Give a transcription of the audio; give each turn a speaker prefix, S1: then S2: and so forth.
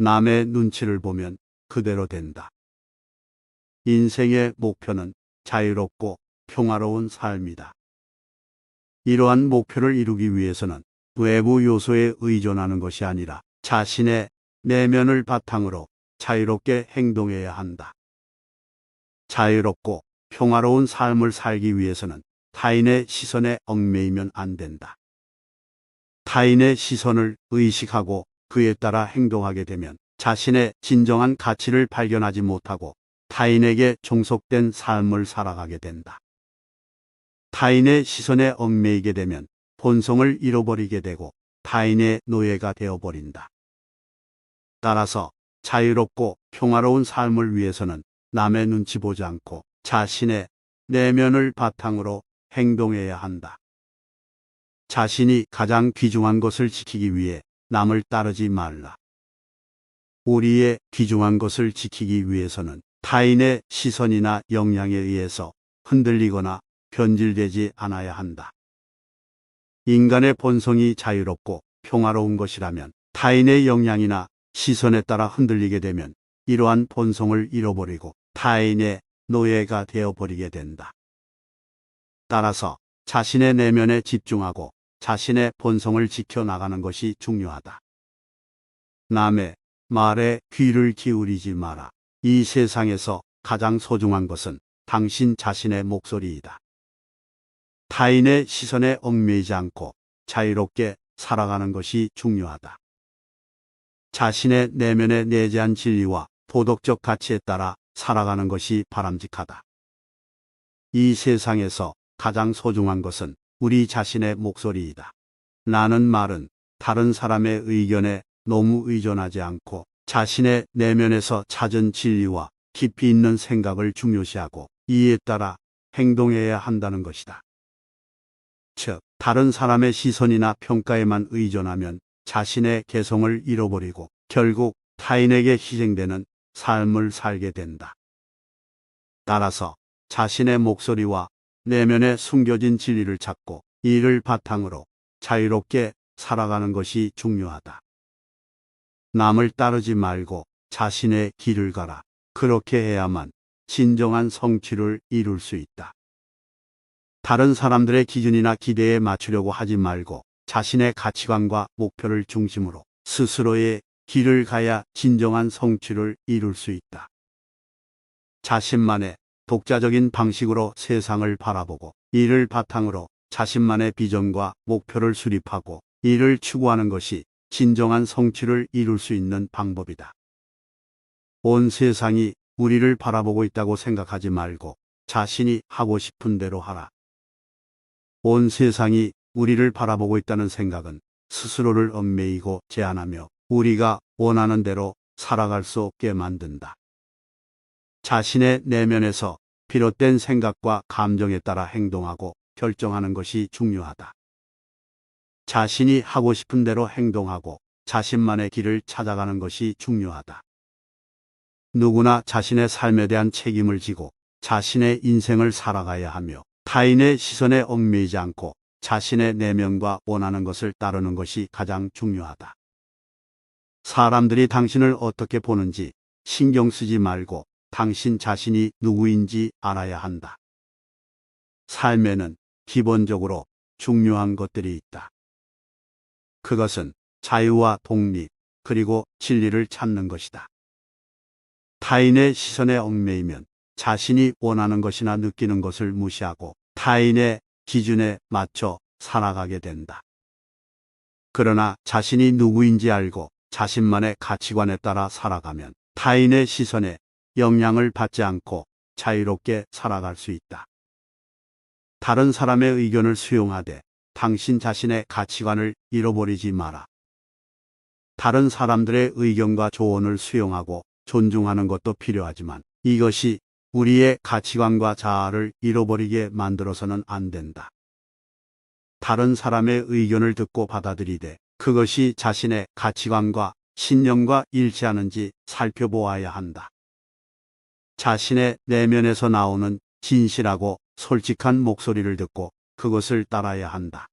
S1: 남의 눈치를 보면 그대로 된다. 인생의 목표는 자유롭고 평화로운 삶이다. 이러한 목표를 이루기 위해서는 외부 요소에 의존하는 것이 아니라 자신의 내면을 바탕으로 자유롭게 행동해야 한다. 자유롭고 평화로운 삶을 살기 위해서는 타인의 시선에 얽매이면 안 된다. 타인의 시선을 의식하고 그에 따라 행동하게 되면 자신의 진정한 가치를 발견하지 못하고 타인에게 종속된 삶을 살아가게 된다. 타인의 시선에 얽매이게 되면 본성을 잃어버리게 되고 타인의 노예가 되어버린다. 따라서 자유롭고 평화로운 삶을 위해서는 남의 눈치 보지 않고 자신의 내면을 바탕으로 행동해야 한다. 자신이 가장 귀중한 것을 지키기 위해 남을 따르지 말라. 우리의 귀중한 것을 지키기 위해서는 타인의 시선이나 영향에 의해서 흔들리거나 변질되지 않아야 한다. 인간의 본성이 자유롭고 평화로운 것이라면 타인의 영향이나 시선에 따라 흔들리게 되면 이러한 본성을 잃어버리고 타인의 노예가 되어버리게 된다. 따라서 자신의 내면에 집중하고 자신의 본성을 지켜나가는 것이 중요하다. 남의 말에 귀를 기울이지 마라. 이 세상에서 가장 소중한 것은 당신 자신의 목소리이다. 타인의 시선에 얽매이지 않고 자유롭게 살아가는 것이 중요하다. 자신의 내면에 내재한 진리와 도덕적 가치에 따라 살아가는 것이 바람직하다. 이 세상에서 가장 소중한 것은 우리 자신의 목소리이다. 나는 말은 다른 사람의 의견에 너무 의존하지 않고 자신의 내면에서 찾은 진리와 깊이 있는 생각을 중요시하고 이에 따라 행동해야 한다는 것이다. 즉, 다른 사람의 시선이나 평가에만 의존하면 자신의 개성을 잃어버리고 결국 타인에게 희생되는 삶을 살게 된다. 따라서 자신의 목소리와 내면에 숨겨진 진리를 찾고 이를 바탕으로 자유롭게 살아가는 것이 중요하다. 남을 따르지 말고 자신의 길을 가라. 그렇게 해야만 진정한 성취를 이룰 수 있다. 다른 사람들의 기준이나 기대에 맞추려고 하지 말고 자신의 가치관과 목표를 중심으로 스스로의 길을 가야 진정한 성취를 이룰 수 있다. 자신만의 독자적인 방식으로 세상을 바라보고 이를 바탕으로 자신만의 비전과 목표를 수립하고 이를 추구하는 것이 진정한 성취를 이룰 수 있는 방법이다. 온 세상이 우리를 바라보고 있다고 생각하지 말고 자신이 하고 싶은 대로 하라. 온 세상이 우리를 바라보고 있다는 생각은 스스로를 얽매이고 제한하며 우리가 원하는 대로 살아갈 수 없게 만든다. 자신의 내면에서 비롯된 생각과 감정에 따라 행동하고 결정하는 것이 중요하다. 자신이 하고 싶은 대로 행동하고 자신만의 길을 찾아가는 것이 중요하다. 누구나 자신의 삶에 대한 책임을 지고 자신의 인생을 살아가야 하며 타인의 시선에 얽매이지 않고 자신의 내면과 원하는 것을 따르는 것이 가장 중요하다. 사람들이 당신을 어떻게 보는지 신경 쓰지 말고 당신 자신이 누구인지 알아야 한다. 삶에는 기본적으로 중요한 것들이 있다. 그것은 자유와 독립, 그리고 진리를 찾는 것이다. 타인의 시선에 얽매이면 자신이 원하는 것이나 느끼는 것을 무시하고 타인의 기준에 맞춰 살아가게 된다. 그러나 자신이 누구인지 알고 자신만의 가치관에 따라 살아가면 타인의 시선에 영향을 받지 않고 자유롭게 살아갈 수 있다. 다른 사람의 의견을 수용하되 당신 자신의 가치관을 잃어버리지 마라. 다른 사람들의 의견과 조언을 수용하고 존중하는 것도 필요하지만 이것이 우리의 가치관과 자아를 잃어버리게 만들어서는 안 된다. 다른 사람의 의견을 듣고 받아들이되 그것이 자신의 가치관과 신념과 일치하는지 살펴보아야 한다. 자신의 내면에서 나오는 진실하고 솔직한 목소리를 듣고 그것을 따라야 한다.